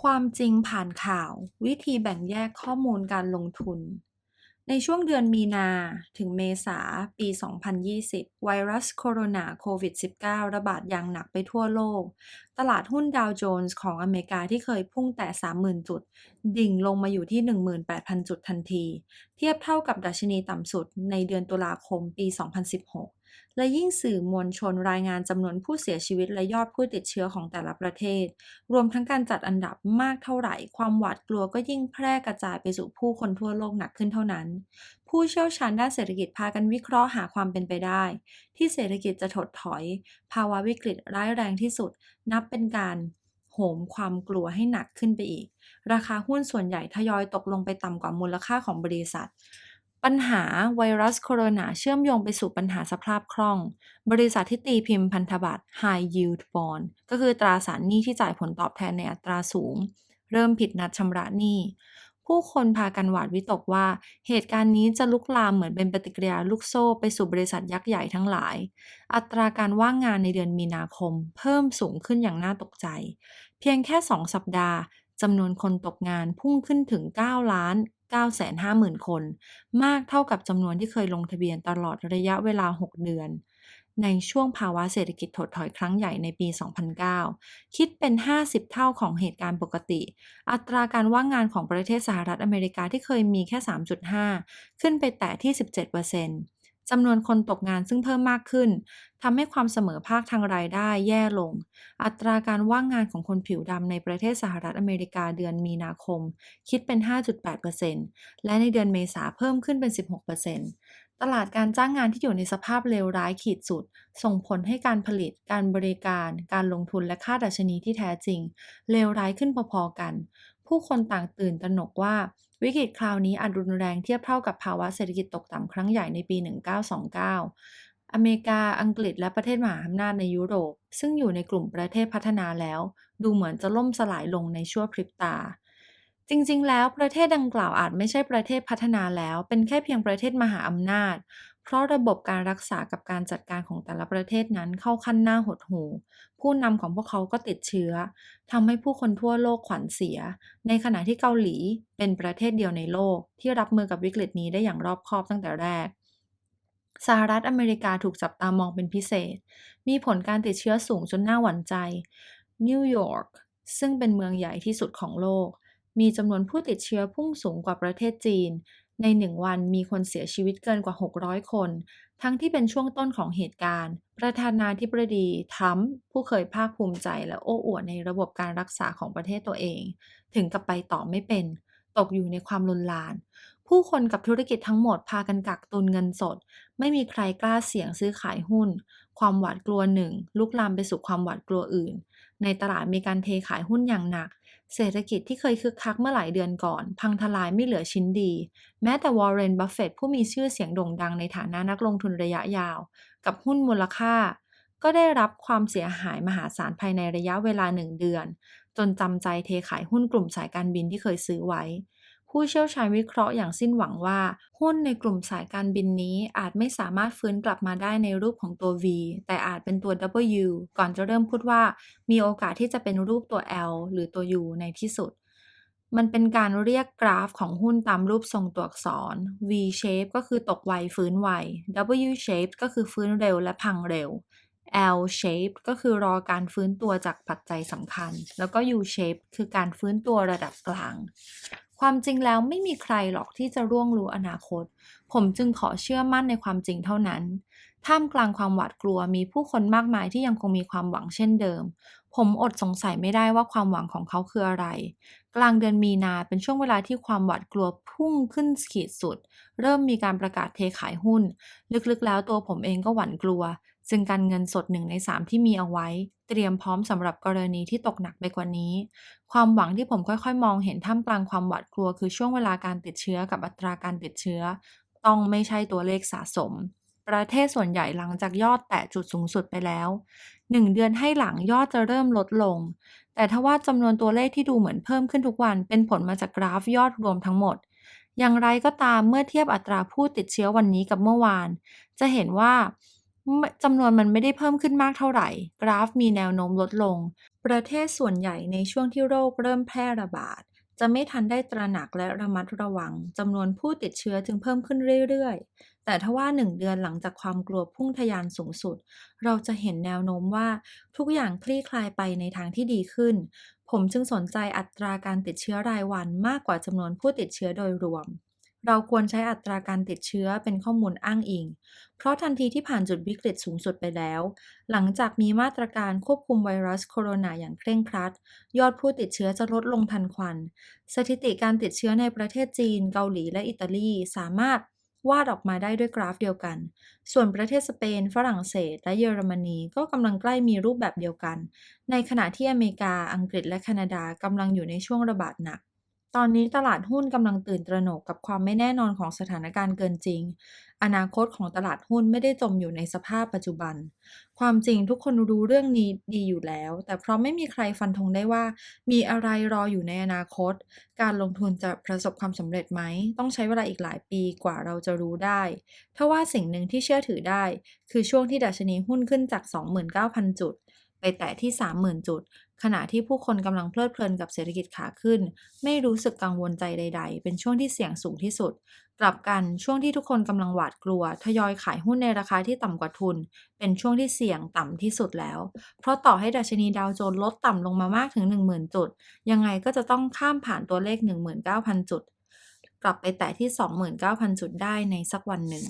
ความจริงผ่านข่าว วิธีแบ่งแยกข้อมูลการลงทุน ในช่วงเดือนมีนาถึงเมษาปี 2020 ไวรัสโคโรนาโควิด -19 ระบาดอย่างหนักไปทั่วโลก ตลาดหุ้นดาวโจนส์ของอเมริกาที่เคยพุ่งแต่ 30,000 จุด ดิ่งลงมาอยู่ที่ 18,000 จุดทันที เทียบเท่ากับดัชนีต่ำสุดในเดือนตุลาคมปี 2016 และยิ่งสื่อมวลชนรายงานจำนวนผู้เสียชีวิตและยอดผู้ติดเชื้อของแต่ละประเทศ รวมทั้งการจัดอันดับมากเท่าไหร่ ความหวาดกลัวก็ยิ่งแพร่กระจายไปสู่ผู้คนทั่วโลกหนักขึ้นเท่านั้น ผู้เชี่ยวชาญด้านเศรษฐกิจพากันวิเคราะห์หาความเป็นไปได้ ที่เศรษฐกิจจะถดถอย ภาวะวิกฤตร้ายแรงที่สุด นับเป็นการโหมความกลัวให้หนักขึ้นไปอีก ราคาหุ้นส่วนใหญ่ทยอยตกลงไปต่ำกว่ามูลค่าของบริษัท ปัญหาไวรัสโคโรนาเชื่อมโยงไปสู่ปัญหาสภาพคล่อง บริษัทที่ตีพิมพ์พันธบัตร High Yield Bond ก็คือตราสารหนี้ที่จ่ายผลตอบแทนในอัตราสูง เริ่มผิดนัดชำระหนี้ ผู้คนพากันหวาดวิตกว่า เหตุการณ์นี้จะลุกลามเหมือนเป็นปฏิกิริยาลูกโซ่ไปสู่บริษัทยักษ์ใหญ่ทั้งหลาย อัตราการว่างงานในเดือนมีนาคม เพิ่มสูงขึ้นอย่างน่าตกใจ เพียงแค่ 2 สัปดาห์จำนวนคนตกงานพุ่งขึ้นถึง 9 ล้าน 950,000 คน มากเท่ากับจำนวนที่เคยลงทะเบียนตลอดระยะเวลา 6 เดือน ในช่วงภาวะเศรษฐกิจถดถอยครั้งใหญ่ในปี 2009 คิดเป็น 50 เท่าของเหตุการณ์ปกติ อัตราการว่างงานของประเทศสหรัฐอเมริกาที่เคยมีแค่ 3.5 ขึ้นไปแตะที่ 17% จำนวนคนตกงานซึ่งเพิ่มมากขึ้นทำให้ความเสมอภาคทางรายได้แย่ลง อัตราการว่างงานของคนผิวดำในประเทศสหรัฐอเมริกาเดือนมีนาคม คิดเป็น 5.8%และในเดือนเมษาเพิ่มขึ้นเป็น 16%ตลาดการจ้างงานที่อยู่ในสภาพเลวร้ายขีดสุด ส่งผลให้การผลิต การบริการ การลงทุนและค่าดัชนีที่แท้จริง เลวร้ายขึ้นพอๆกัน ผู้คนต่างตื่นตระหนกว่า วิกฤตคราวนี้อาจรุนแรงเทียบเท่ากับภาวะเศรษฐกิจตกต่ำครั้งใหญ่ในปี 1929 อเมริกา อังกฤษ และประเทศมหาอำนาจในยุโรป ซึ่งอยู่ในกลุ่มประเทศพัฒนาแล้ว ดูเหมือนจะล่มสลายลงในชั่วพริบตา จริง ๆ แล้วประเทศดังกล่าวอาจไม่ใช่ประเทศพัฒนาแล้ว เป็นแค่เพียงประเทศมหาอำนาจ เพราะระบบการรักษากับการจัดการของแต่ละประเทศนั้นเข้าขั้นหน้าหดหู่ ผู้นำของพวกเขาก็ติดเชื้อทำให้ผู้คนทั่วโลกขวัญเสีย ในขณะที่เกาหลีเป็นประเทศเดียวในโลก ที่รับมือกับวิกฤตนี้ได้อย่างรอบคอบตั้งแต่แรก สหรัฐอเมริกาถูกจับตามองเป็นพิเศษ มีผลการติดเชื้อสูงจนน่าหวั่นใจ นิวยอร์กซึ่งเป็นเมืองใหญ่ที่สุดของโลก มีจำนวนผู้ติดเชื้อพุ่งสูงกว่าประเทศจีน ในหนึ่งวันมีคนเสียชีวิตเกินกว่า 600 คน ทั้งที่เป็นช่วงต้นของเหตุการณ์ ประธานาธิบดีทรัมผู้เคยภาคภูมิใจและโอ้อวดในระบบการรักษาของประเทศตัวเอง ถึงกับไปต่อไม่เป็น ตกอยู่ในความลุนลาน ผู้คนกับธุรกิจทั้งหมดพากันกักตุนเงินสด ไม่มีใครกล้าเสี่ยงซื้อขายหุ้น ความหวาดกลัวหนึ่งลุกลามไปสู่ความหวาดกลัวอื่น ในตลาดมีการเทขายหุ้นอย่างหนัก เศรษฐกิจที่เคยคึกคักเมื่อหลายเดือนก่อน พังทลายไม่เหลือชิ้นดี แม้แต่วอร์เรน บัฟเฟตผู้มีชื่อเสียงโด่งดังในฐานะนักลงทุนระยะยาว กับหุ้นมูลค่า ก็ได้รับความเสียหายมหาศาลภายในระยะเวลาหนึ่งเดือน จนจำใจเทขายหุ้นกลุ่มสายการบินที่เคยซื้อไว้ ผู้เชี่ยวชาญวิเคราะห์อย่างสิ้นหวังว่า หุ้นในกลุ่มสายการบินนี้อาจไม่สามารถฟื้นกลับมาได้ในรูปของตัว V แต่อาจเป็นตัว W ก่อนจะเริ่มพูดว่า มีโอกาสที่จะเป็นรูปตัว L หรือตัว U ในที่สุด มันเป็นการเรียกกราฟของหุ้นตามรูปทรงตัวอักษร V shape ก็คือตกไวฟื้นไว W shape ก็คือฟื้นเร็วและพังเร็ว L shape ก็คือรอการฟื้นตัวจากปัจจัยสำคัญ แล้วก็ U shape คือการฟื้นตัวระดับกลาง ความจริงแล้วไม่มีใครหรอกที่จะร่วงรู้อนาคต ผมจึงขอเชื่อมั่นในความจริงเท่านั้น ท่ามกลางความหวาดกลัวมีผู้คนมากมายที่ยังคงมีความหวังเช่นเดิม ผมอดสงสัยไม่ได้ว่าความหวังของเขาคืออะไร กลางเดือนมีนาเป็นช่วงเวลาที่ความหวาดกลัวพุ่งขึ้นขีดสุด เริ่มมีการประกาศเทขายหุ้น ลึกๆแล้วตัวผมเองก็หวั่นกลัว จึงการเงินสดหนึ่งในสามที่มีเอาไว้ เตรียมพร้อมสำหรับกรณีที่ตกหนักไปกว่านี้ ความหวังที่ผมค่อยๆ มองเห็นท่ามกลางความหวาดกลัว คือช่วงเวลาการติดเชื้อกับอัตราการติดเชื้อ ต้องไม่ใช่ตัวเลขสะสม ประเทศส่วนใหญ่หลังจากยอดแตะจุดสูงสุดไปแล้ว 1 เดือนให้หลังยอดจะเริ่มลดลง แต่ถ้าว่าจำนวนตัวเลขที่ดูเหมือนเพิ่มขึ้นทุกวัน เป็นผลมาจากกราฟยอดรวมทั้งหมดอย่างไรก็ตามเมื่อเทียบอัตราผู้ติดเชื้อวันนี้กับเมื่อวาน จะเห็นว่า ไม่ จำนวนมันไม่ได้เพิ่มขึ้นมากเท่าไหร่ กราฟมีแนวโน้มลดลง ประเทศส่วนใหญ่ในช่วงที่โรคเริ่มแพร่ระบาด จะไม่ทันได้ตระหนักและระมัดระวัง จำนวนผู้ติดเชื้อจึงเพิ่มขึ้นเรื่อยๆ แต่ทว่าหนึ่งเดือนหลังจากความกลัวพุ่งทะยานสูงสุด เราจะเห็นแนวโน้มว่าทุกอย่างคลี่คลายไปในทางที่ดีขึ้น ผมจึงสนใจอัตราการติดเชื้อรายวันมากกว่าจำนวนผู้ติดเชื้อโดยรวม เราควรใช้อัตราการติดเชื้อเป็นข้อมูลอ้างอิง เพราะทันทีที่ผ่านจุดวิกฤตสูงสุดไปแล้ว หลังจากมีมาตรการควบคุมไวรัสโคโรนาอย่างเคร่งครัด ยอดผู้ติดเชื้อจะลดลงทันควัน สถิติการติดเชื้อในประเทศจีน เกาหลีและอิตาลีสามารถวาดออกมาได้ด้วยกราฟเดียวกัน ส่วนประเทศสเปน ฝรั่งเศส และเยอรมนีก็กำลังใกล้มีรูปแบบเดียวกัน ในขณะที่อเมริกา อังกฤษ และแคนาดากำลังอยู่ในช่วงระบาดหนัก ตอนนี้ตลาดหุ้นกำลังตื่นตระหนกกับความไม่แน่นอนของสถานการณ์เกินจริง อนาคตของตลาดหุ้นไม่ได้จมอยู่ในสภาพปัจจุบัน ความจริงทุกคนรู้เรื่องนี้ดีอยู่แล้ว แต่เพราะไม่มีใครฟันธงได้ว่า มีอะไรรออยู่ในอนาคต การลงทุนจะประสบความสำเร็จไหม ต้องใช้เวลาอีกหลายปีกว่าเราจะรู้ได้ถ้าว่าสิ่งหนึ่งที่เชื่อถือได้ คือช่วงที่ดัชนีหุ้นขึ้นจาก 29,000 จุด ไปแตะที่ 30,000 จุด ขณะที่ผู้คนกำลังเพลิดเพลินกับเศรษฐกิจขาขึ้น ไม่รู้สึกกังวลใจใด ๆ เป็นช่วงที่เสี่ยงสูงที่สุด กลับกันช่วงที่ทุกคนกำลังหวาดกลัว ทยอยขายหุ้นในราคาที่ต่ำกว่าทุน เป็นช่วงที่เสี่ยงต่ำที่สุดแล้ว เพราะต่อให้ดัชนีดาวโจนส์ลดต่ำลงมามากถึง 10,000 จุด ยังไงก็จะต้องข้ามผ่านตัวเลข 19,000 จุด กลับไปแตะที่ 29,000 จุดได้ในสักวันหนึ่ง